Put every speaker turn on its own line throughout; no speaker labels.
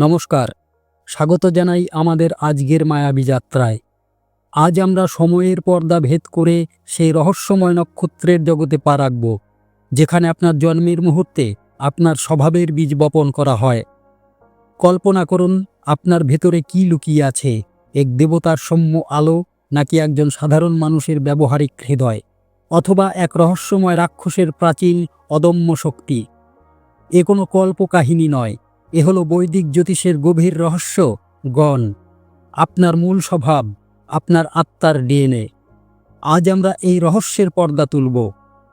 নমস্কার। স্বাগত জানাই আমাদের আজকের মায়াবী যাত্রায়। আজ আমরা সময়ের পর্দা ভেদ করে সেই রহস্যময় নক্ষত্রের জগতে পা রাখব, যেখানে আপনার জন্মের মুহূর্তে আপনার স্বভাবের বীজ বপন করা হয়। কল্পনা করুন, আপনার ভেতরে কি লুকিয়ে আছে? এক দেবতার সৌম্য আলো নাকি একজন সাধারণ মানুষের ব্যবহারিক হৃদয়? অথবা এক রহস্যময় রাক্ষসের প্রাচীন অদম্য শক্তি? এ কোনো কল্পকাহিনী নয়। এ হলো বৈদিক জ্যোতিষের গভীর রহস্য, গণ। আপনার মূল স্বভাব, আপনার আত্মার ডিএনএ। আজ আমরা এই রহস্যের পর্দা তুলব।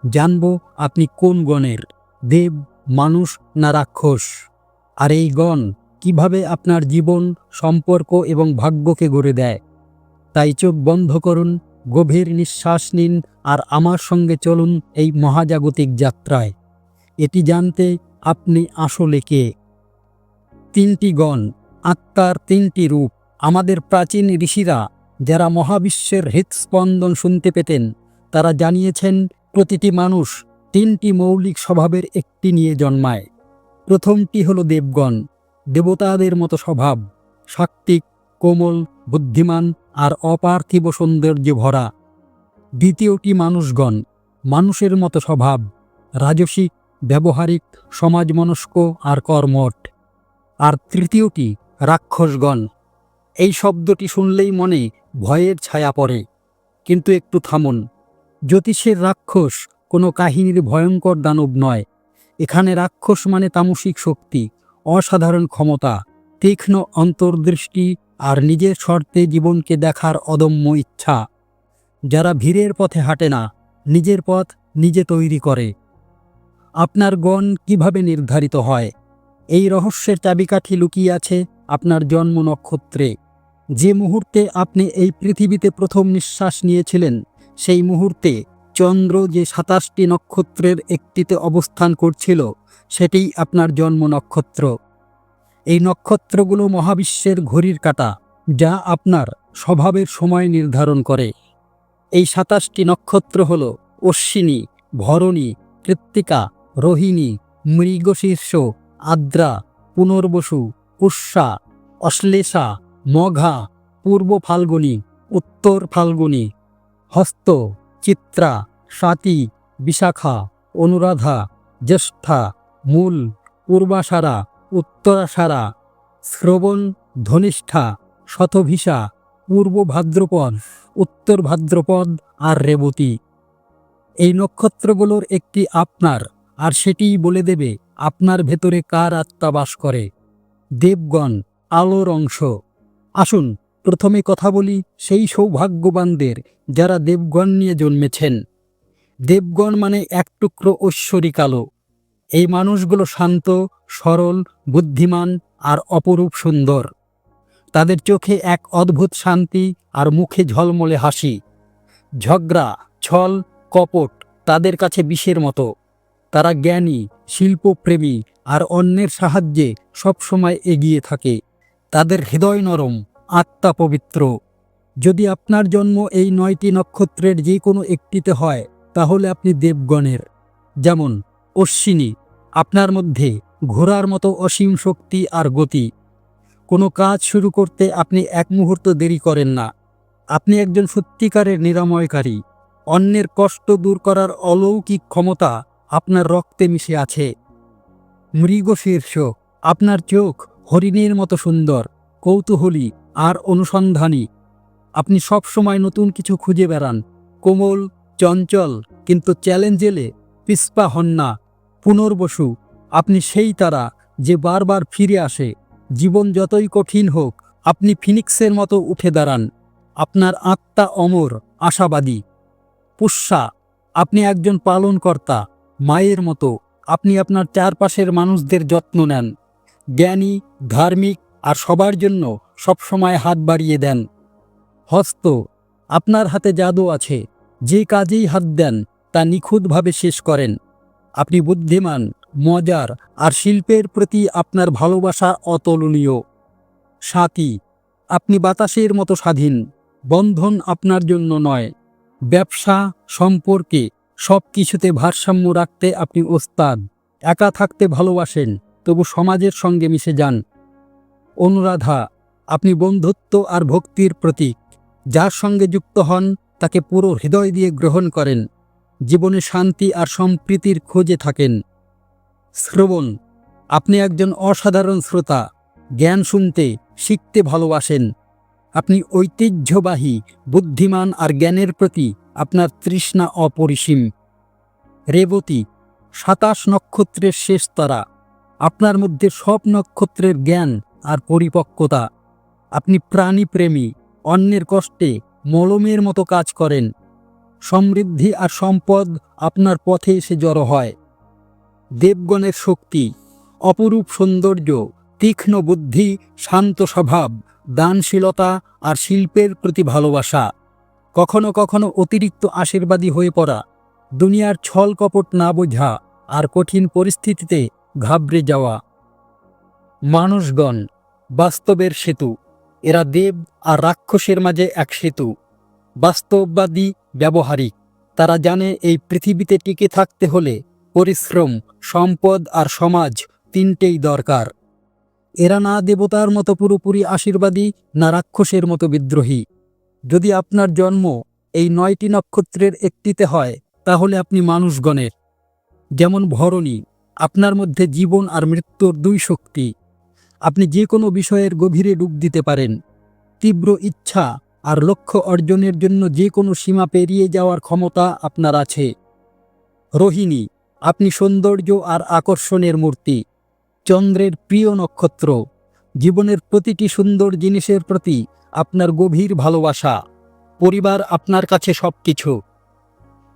জানব আপনি কোন গণের, দেব, মানুষ না রাক্ষস? আর এই গণ কীভাবে আপনার জীবন, সম্পর্ক এবং ভাগ্যকে গড়ে দেয়? তাই চোখ বন্ধ করুন, গভীর নিঃশ্বাস নিন আর আমার সঙ্গে চলুন এই মহাজাগতিক যাত্রায়। এটি জানতে আপনি আসলে কে? তিনটি গণ, আত্মার তিনটি রূপ। আমাদের প্রাচীন ঋষিরা যারা মহাবিশ্বের হৃৎস্পন্দন শুনতে পেতেন, তারা জানিয়েছেন, প্রতিটি মানুষ তিনটি মৌলিক স্বভাবের একটি নিয়ে জন্মায়। প্রথমটি হলো দেবগণ, দেবতাদের মতো স্বভাব, সাত্ত্বিক, কোমল, বুদ্ধিমান আর অপার্থিব সৌন্দর্যে ভরা। দ্বিতীয়টি মানুষগণ, মানুষের মতো স্বভাব, রাজসিক, ব্যবহারিক, সমাজমনস্ক আর কর্মঠ। আর তৃতীয়টি রাক্ষসগণ। এই শব্দটি শুনলেই মনে ভয়ের ছায়া পড়ে। কিন্তু একটু থামুন। জ্যোতিষের রাক্ষস কোনো কাহিনীর ভয়ঙ্কর দানব নয়। এখানে রাক্ষস মানে তামসিক শক্তি, অসাধারণ ক্ষমতা, তীক্ষ্ণ অন্তর্দৃষ্টি আর নিজের শর্তে জীবনকে দেখার অদম্য ইচ্ছা। যারা ভিড়ের পথে হাঁটে না, নিজের পথ নিজে তৈরি করে। আপনার গণ কীভাবে নির্ধারিত হয়? এই রহস্যের চাবিকাঠি লুকিয়ে আছে আপনার জন্ম নক্ষত্রে। যে মুহূর্তে আপনি এই পৃথিবীতে প্রথম নিঃশ্বাস নিয়েছিলেন, সেই মুহূর্তে চন্দ্র যে সাতাশটি নক্ষত্রের একটিতে অবস্থান করছিল, সেটিই আপনার জন্ম নক্ষত্র। এই নক্ষত্রগুলো মহাবিশ্বের ঘড়ির কাঁটা, যা আপনার স্বভাবের সময় নির্ধারণ করে। এই সাতাশটি নক্ষত্র হল অশ্বিনী, ভরণী, কৃত্তিকা, রোহিণী, মৃগশীর্ষ আদ্রা, পুনর্বসু পুষ্যা অশ্লেষা, মঘা, পূর্ব ফাল্গুনি, উত্তর ফাল্গুনী, হস্ত, চিত্রা, স্বাতি, বিশাখা, অনুরাধা, জ্যেষ্ঠা, মূল পূর্বাষাঢ়া উত্তরাষাঢ়া শ্রবণ, ধনিষ্ঠা শতভিসা পূর্ব ভাদ্রপদ, উত্তর ভাদ্রপদ আর রেবতী। এই নক্ষত্রগুলোর একটি আপনার, আর সেটিই বলে দেবে আপনার ভেতরে কার আত্মা বাস করে? দেবগণ, আলোর অংশ। আসুন, প্রথমে কথা বলি সেই সৌভাগ্যবানদের যারা দেবগণ নিয়ে জন্মেছেন। দেবগণ মানে এক টুকরো ঐশ্বরিক আলো। এই মানুষগুলো শান্ত, সরল, বুদ্ধিমান আর অপরূপ সুন্দর। তাদের চোখে এক অদ্ভুত শান্তি আর মুখে ঝলমলে হাসি। ঝগড়া, ছল, কপট তাদের কাছে বিষের মতো। তারা জ্ঞানী শিল্পপ্রেমী আর অন্যের সাহায্যে সবসময় এগিয়ে থাকে। তাদের হৃদয় নরম, আত্মা পবিত্র। যদি আপনার জন্ম এই নয়টি নক্ষত্রের যে কোনো একটিতে হয়, তাহলে আপনি দেবগণের। যেমন, অশ্বিনী, আপনার মধ্যে ঘোড়ার মতো অসীম শক্তি আর গতি। কোনো কাজ শুরু করতে আপনি এক মুহূর্ত দেরি করেন না। আপনি একজন সত্যিকারের নিরাময়কারী। অন্যের কষ্ট দূর করার অলৌকিক ক্ষমতা আপনার রক্তে মিশে আছে। মৃগ শীর্ষ, আপনার চোখ হরিণের মতো সুন্দর, কৌতূহলী আর অনুসন্ধানী। আপনি সব সময় নতুন কিছু খুঁজে বেড়ান। কোমল, চঞ্চল, কিন্তু চ্যালেঞ্জ এলে পিস্পা হন না, পুনর্বসু। আপনি সেই তারা যে বারবার ফিরে আসে। জীবন যতই কঠিন হোক, আপনি ফিনিক্সের মতো উঠে দাঁড়ান। আপনার আত্মা অমর, আশাবাদী। পুষ্যা, আপনি একজন পালনকর্তা। মায়ের মতো, আপনি আপনার চারপাশের মানুষদের যত্ন নেন। জ্ঞানী, ধার্মিক আর সবার জন্য সবসময় হাত বাড়িয়ে দেন। হস্ত, আপনার হাতে জাদু আছে, যে কাজেই হাত দেন, তা নিখুঁতভাবে শেষ করেন। আপনি বুদ্ধিমান, মজার আর শিল্পের প্রতি আপনার ভালোবাসা অতুলনীয়। সাথী, আপনি বাতাসের মতো স্বাধীন, বন্ধন আপনার জন্য নয়। ব্যবসা সম্পর্কে সব কিছুতে ভারসাম্য রাখতে আপনি ওস্তাদ। একা থাকতে ভালোবাসেন, তবু সমাজের সঙ্গে মিশে যান। অনুরাধা, আপনি বন্ধুত্ব আর ভক্তির প্রতীক। যার সঙ্গে যুক্ত হন, তাকে পুরো হৃদয় দিয়ে গ্রহণ করেন। জীবনে শান্তি আর সম্প্রীতির খোঁজে থাকেন। শ্রবণ, আপনি একজন অসাধারণ শ্রোতা। জ্ঞান শুনতে, শিখতে ভালোবাসেন। আপনি ঐতিহ্যবাহী, বুদ্ধিমান আর জ্ঞানের প্রতি আপনার তৃষ্ণা অপরিসীম। রেবতী, সাতাশ নক্ষত্রের শেষ তারা, আপনার মধ্যে সব নক্ষত্রের জ্ঞান আর পরিপক্কতা। আপনি প্রাণীপ্রেমী, অন্যের কষ্টে মলমের মতো কাজ করেন। সমৃদ্ধি আর সম্পদ আপনার পথে এসে জড়ো হয়। দেবগণের শক্তি, অপরূপ সৌন্দর্য, তীক্ষ্ণ বুদ্ধি, শান্ত স্বভাব, দানশীলতা আর শিল্পের প্রতি ভালোবাসা। কখনো কখনো অতিরিক্ত আশীর্বাদী হয়ে পড়া, দুনিয়ার ছল কপট না বোঝা আর কঠিন পরিস্থিতিতে ঘাবড়ে যাওয়া। মানুষগণ, বাস্তবের সেতু, এরা দেব আর রাক্ষসের মাঝে এক সেতু। বাস্তববাদী, ব্যবহারিক, তারা জানে এই পৃথিবীতে টিকে থাকতে হলে পরিশ্রম, সম্পদ আর সমাজ তিনটেই দরকার। এরা না দেবতার মতো পুরোপুরি আশীর্বাদী, না রাক্ষসের মতো বিদ্রোহী। যদি আপনার জন্ম এই নয়টি নক্ষত্রের একটিতে হয়, তাহলে আপনি মানুষগণের। যেমন ভরণী, আপনার মধ্যে জীবন আর মৃত্যুর দুই শক্তি। আপনি যে কোনো বিষয়ের গভীরে ডুব দিতে পারেন। তীব্র ইচ্ছা আর লক্ষ্য অর্জনের জন্য যে কোনো সীমা পেরিয়ে যাওয়ার ক্ষমতা আপনার আছে। রোহিণী, আপনি সৌন্দর্য আর আকর্ষণের মূর্তি। চন্দ্রের প্রিয় নক্ষত্র, জীবনের প্রতিটি সুন্দর জিনিসের প্রতি আপনার গভীর ভালোবাসা, পরিবার আপনার কাছে সব কিছু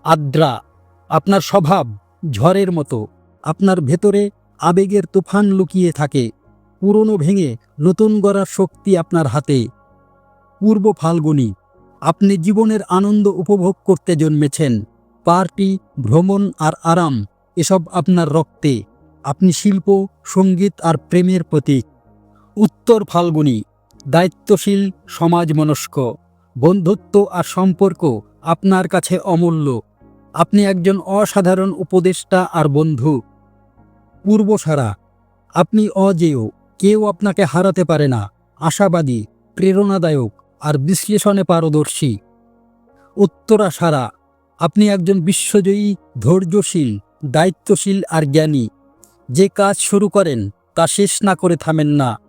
আদ্রা, আপনার স্বভাব ঝড়ের মতো, আপনার ভেতরে আবেগের তুফান লুকিয়ে থাকে, পুরনো ভেঙে নতুন গড়ার শক্তি আপনার হাতে। পূর্ব ফাল্গুনি, আপনি জীবনের আনন্দ উপভোগ করতে জন্মেছেন, পার্টি, ভ্রমণ আর আরাম, এসব আপনার রক্তে। আপনি শিল্প, সংগীত আর প্রেমের প্রতীক। উত্তর ফাল্গুনী দায়িত্বশীল সমাজ মনস্ক, বন্ধুত্ব আর সম্পর্ক আপনার কাছে অমূল্য। আপনি একজন অসাধারণ উপদেষ্টা আর বন্ধু। পূর্বসারা, আপনি অজেয় কেউ আপনাকে হারাতে পারে না, আশাবাদী, প্রেরণাদায়ক আর বিশ্লেষণে পারদর্শী। উত্তরা সারা আপনি একজন বিশ্বজয়ী, ধৈর্যশীল, দায়িত্বশীল আর জ্ঞানী। যে কাজ শুরু করেন, তা শেষ না করে থামেন না।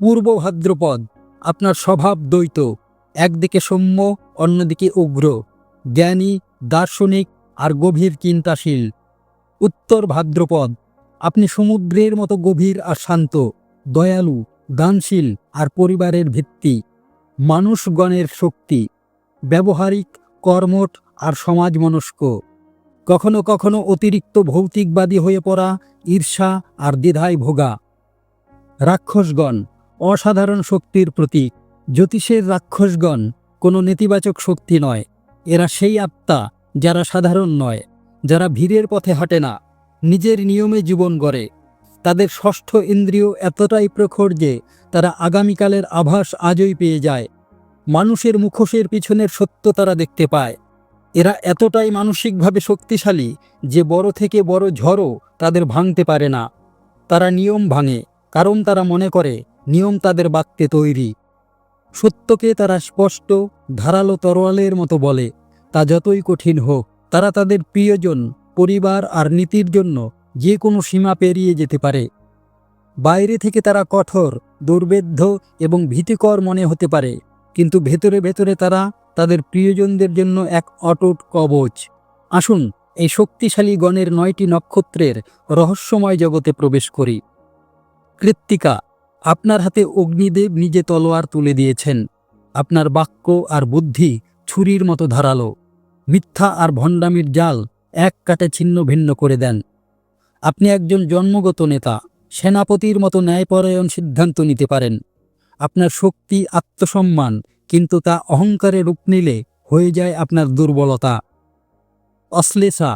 পূর্ব ভাদ্রপদ। আপনার স্বভাব দ্বৈত। একদিকে সৌম্য, অন্যদিকে উগ্র। জ্ঞানী, দার্শনিক আর গভীর চিন্তাশীল। উত্তর ভাদ্রপদ। আপনি সমুদ্রের মতো গভীর আর শান্ত, দয়ালু, দানশীল আর পরিবারের ভিত্তি। মানুষগণের শক্তি। ব্যবহারিক, কর্মঠ আর সমাজ মনস্ক কখনো কখনো অতিরিক্ত ভৌতিকবাদী হয়ে পড়া ঈর্ষা আর দ্বিধায় ভোগা। রাক্ষসগণ। অসাধারণ শক্তির প্রতীক। জ্যোতিষের রাক্ষসগণ কোনো নেতিবাচক শক্তি নয়। এরা সেই আত্মা যারা সাধারণ নয়, যারা ভিড়ের পথে হাঁটে না, নিজের নিয়মে জীবন গড়ে। তাদের ষষ্ঠ ইন্দ্রিয় এতটাই প্রখর যে তারা আগামীকালের আভাস আজই পেয়ে যায়। মানুষের মুখোশের পিছনের সত্য তারা দেখতে পায়। এরা এতটাই মানসিকভাবে শক্তিশালী যে বড় থেকে বড় ঝড়ও তাদের ভাঙতে পারে না। তারা নিয়ম ভাঙে, কারণ তারা মনে করে নিয়ম তাদের বাক্যে তৈরি। সত্যকে তারা স্পষ্ট, ধারালো তরোয়ালের মতো বলে, তা যতই কঠিন হোক, তারা তাদের প্রিয়জন, পরিবার আর নীতির জন্য যে কোনো সীমা পেরিয়ে যেতে পারে। বাইরে থেকে তারা কঠোর দুর্বেদ্য এবং ভীতিকর মনে হতে পারে, কিন্তু ভেতরে ভেতরে তারা তাদের প্রিয়জনদের জন্য এক অটুট কবচ। আসুন, এই শক্তিশালী গণের নয়টি নক্ষত্রের রহস্যময় জগতে প্রবেশ করি। কৃত্তিকা আপনার হাতে অগ্নিদেব নিজে তলোয়ার তুলে দিয়েছেন। আপনার বাক্য আর বুদ্ধি ছুরির মতো ধারালো। মিথ্যা আর ভণ্ডামির জাল এক কাটে ছিন্ন ভিন্ন করে দেন। আপনি একজন জন্মগত নেতা, সেনাপতির মতো ন্যায়পরায়ণ সিদ্ধান্ত নিতে পারেন। আপনার শক্তি আত্মসম্মান, কিন্তু তা অহংকারে রূপ নিলে হয়ে যায় আপনার দুর্বলতা। অশ্লেষা,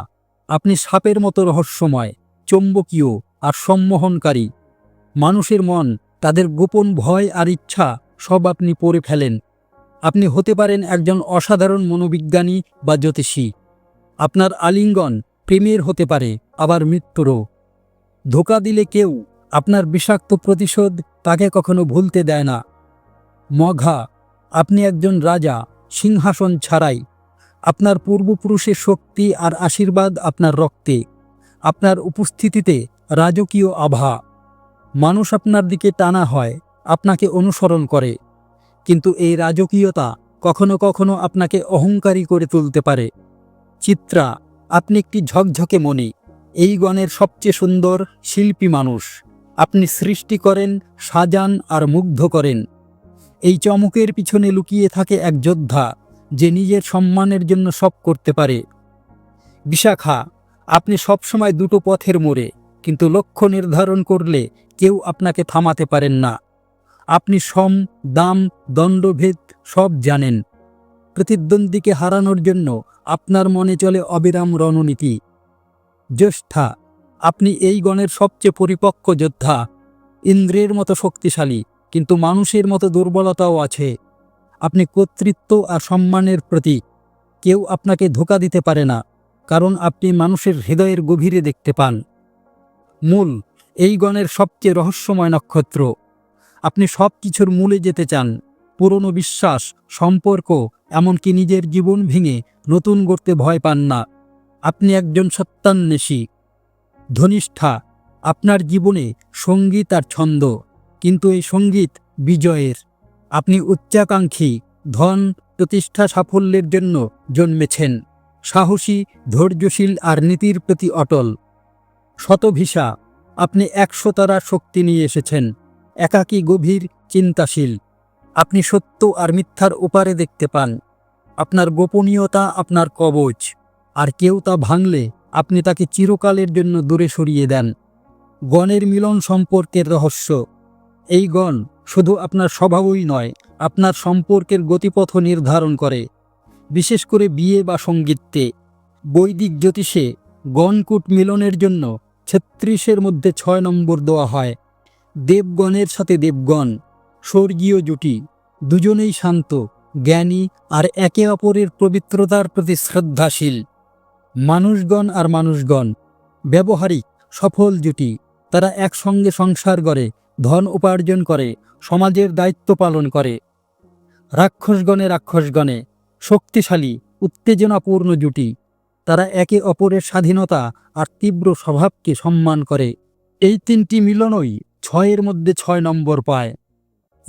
আপনি সাপের মতো রহস্যময়, চৌম্বকীয় আর সম্মোহনকারী। মানুষের মন তাদের গোপন ভয় আর ইচ্ছা সব আপনি পড়ে ফেলেন। আপনি হতে পারেন একজন অসাধারণ মনোবিজ্ঞানী বা জ্যোতিষী। আপনার আলিঙ্গন প্রেমের হতে পারে, আবার মৃত্যুরও। ধোকা দিলে কেউ আপনার বিষাক্ত প্রতিশোধ তাকে কখনো ভুলতে দেয় না। মঘা, আপনি একজন রাজা, সিংহাসন ছাড়াই। আপনার পূর্বপুরুষের শক্তি আর আশীর্বাদ আপনার রক্তে। আপনার উপস্থিতিতে রাজকীয় আভা। মানুষ আপনার দিকে টানা হয়, আপনাকে অনুসরণ করে। কিন্তু এই রাজকীয়তা কখনো কখনো আপনাকে অহংকারী করে তুলতে পারে। চিত্রা, আপনি একটি ঝকঝকে মণি। এই গণের সবচেয়ে সুন্দর শিল্পী মানুষ। আপনি সৃষ্টি করেন, সাজান আর মুগ্ধ করেন। এই চমকের পিছনে লুকিয়ে থাকে এক যোদ্ধা, যে নিজের সম্মানের জন্য সব করতে পারে। বিশাখা, আপনি সবসময় দুটো পথের মোড়ে। কিন্তু লক্ষ্য নির্ধারণ করলে কেউ আপনাকে থামাতে পারেন না। আপনি সম দাম, দণ্ডভেদ সব জানেন। প্রতিদ্বন্দ্বীকে হারানোর জন্য আপনার মনে চলে অবিরাম রণনীতি। জ্যেষ্ঠা, আপনি এই গণের সবচেয়ে পরিপক্ক যোদ্ধা। ইন্দ্রের মতো শক্তিশালী, কিন্তু মানুষের মতো দুর্বলতাও আছে। আপনি কর্তৃত্ব আর সম্মানের প্রতীক। কেউ আপনাকে ধোকা দিতে পারে না, কারণ আপনি মানুষের হৃদয়ের গভীরে দেখতে পান। মূল, এই গণের সবচেয়ে রহস্যময় নক্ষত্র। আপনি সব কিছুর মূলে যেতে চান, পুরনো বিশ্বাস, সম্পর্ক, এমনকি নিজের জীবন ভেঙে নতুন গড়তে ভয় পান না। আপনি একজন সত্যান্বেষী ধনিষ্ঠা, আপনার জীবনে সংগীত আর ছন্দ, কিন্তু এই সংগীত বিজয়ের। আপনি উচ্চাকাঙ্ক্ষী, ধন, প্রতিষ্ঠা সাফল্যের জন্য জন্মেছেন। সাহসী, ধৈর্যশীল আর নীতির প্রতি অটল। শতভিসা আপনি একশো তারার শক্তি নিয়ে এসেছেন, একাকী গভীর চিন্তাশীল। আপনি সত্য আর মিথ্যার ওপারে দেখতে পান। আপনার গোপনীয়তা আপনার কবচ। আর কেউ তা ভাঙলে আপনি তাকে চিরকালের জন্য দূরে সরিয়ে দেন। গণের মিলন সম্পর্কের রহস্য। এই গণ শুধু আপনার স্বভাবই নয়, আপনার সম্পর্কের গতিপথ নির্ধারণ করে। বিশেষ করে বিয়ে বা সঙ্গীতে। বৈদিক জ্যোতিষে গণকূট মিলনের জন্য ছত্রিশের মধ্যে ছয় নম্বর দেওয়া হয়। দেবগণের সাথে দেবগণ, স্বর্গীয় জুটি, দুজনেই শান্ত, জ্ঞানী আর একে অপরের পবিত্রতার প্রতি শ্রদ্ধাশীল। মানুষগণ আর মানুষগণ, ব্যবহারিক, সফল জুটি, তারা একসঙ্গে সংসার করে, ধন উপার্জন করে, সমাজের দায়িত্ব পালন করে। রাক্ষসগণে রাক্ষসগণে, শক্তিশালী, উত্তেজনাপূর্ণ জুটি। তারা একে অপরের স্বাধীনতা আর তীব্র স্বভাবকে সম্মান করে। এই তিনটি মিলনই ছয়ের মধ্যে ছয় নম্বর পায়।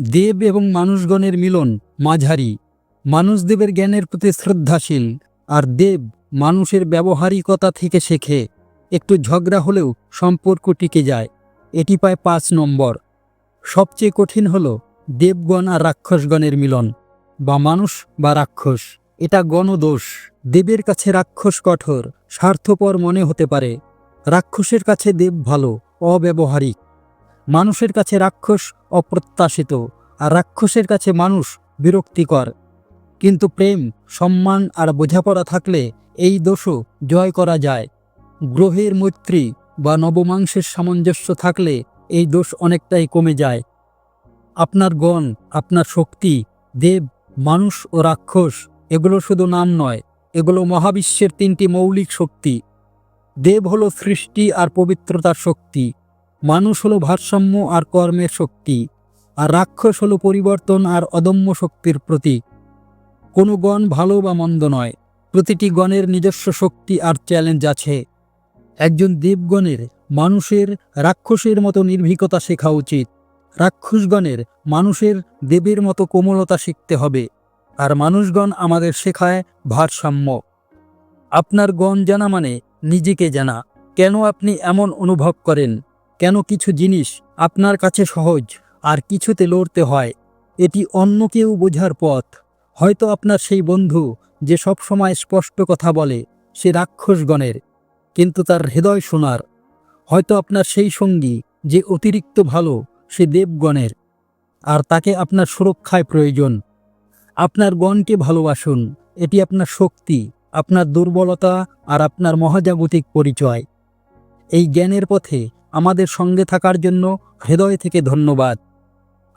দেব এবং মানুষগণের মিলন মাঝারি। মানুষদেবের জ্ঞানের প্রতি শ্রদ্ধাশীল আর দেব মানুষের ব্যবহারিকতা থেকে শেখে। একটু ঝগড়া হলেও সম্পর্ক টিকে যায়। এটি পায় পাঁচ নম্বর। সবচেয়ে কঠিন হল দেবগণ আর রাক্ষসগণের মিলন, বা মানুষ বা রাক্ষস। এটা গণদোষ। দেবের কাছে রাক্ষস কঠোর, স্বার্থপর মনে হতে পারে। রাক্ষসের কাছে দেব ভালো, অব্যবহারিক। মানুষের কাছে রাক্ষস অপ্রত্যাশিত, আর রাক্ষসের কাছে মানুষ বিরক্তিকর। কিন্তু প্রেম, সম্মান আর বোঝাপড়া থাকলে এই দোষও জয় করা যায়। গ্রহের মৈত্রী বা নবমাংসের সামঞ্জস্য থাকলে এই দোষ অনেকটাই কমে যায়। আপনার গণ, আপনার শক্তি, দেব, মানুষ ও রাক্ষস এগুলো শুধু নাম নয়, এগুলো মহাবিশ্বের তিনটি মৌলিক শক্তি। দেব হলো সৃষ্টি আর পবিত্রতার শক্তি, মানুষ হলো ভারসাম্য আর কর্মের শক্তি, আর রাক্ষস হলো পরিবর্তন আর অদম্য শক্তির প্রতীক। কোনো গণ ভালো বা মন্দ নয়, প্রতিটি গণের নিজস্ব শক্তি আর চ্যালেঞ্জ আছে। একজন দেবগণের, মানুষের, রাক্ষসের মতো নির্ভীকতা শেখা উচিত। রাক্ষসগণের, মানুষের, দেবের মতো কোমলতা শিখতে হবে। আর মানুষগণ আমাদের শেখায় ভারসাম্য। আপনার গণ জানা মানে নিজেকে জানা। কেন আপনি এমন অনুভব করেন? কেন কিছু জিনিস আপনার কাছে সহজ আর কিছুতে লড়তে হয়? এটি অন্য কেউ বোঝার পথ। হয়তো আপনার সেই বন্ধু যে সব সময় স্পষ্ট কথা বলে, সে রাক্ষসগণের, কিন্তু তার হৃদয় শোনার হয়তো আপনার সেই সঙ্গী যে অতিরিক্ত ভালো, সে দেবগণের। আর তাকে আপনার সুরক্ষায় প্রয়োজন। আপনার গণকে ভালোবাসুন, এটি আপনার শক্তি, আপনার দুর্বলতা আর আপনার মহাজাগতিক পরিচয়। এই জ্ঞানের পথে আমাদের সঙ্গে থাকার জন্য হৃদয় থেকে ধন্যবাদ।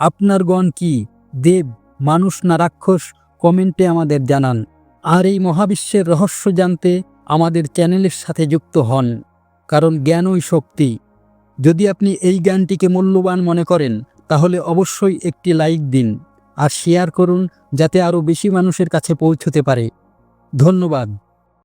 আপনার গণ কি? দেব, মানুষ না রাক্ষস? কমেন্টে আমাদের জানান। আর এই মহাবিশ্বের রহস্য জানতে আমাদের চ্যানেলের সাথে যুক্ত হন, কারণ জ্ঞানই শক্তি। যদি আপনি এই জ্ঞানটিকে মূল্যবান মনে করেন, তাহলে অবশ্যই একটি লাইক দিন। আর শেয়ার করুন যাতে আরও বেশি মানুষের কাছে পৌঁছতে পারে। ধন্যবাদ।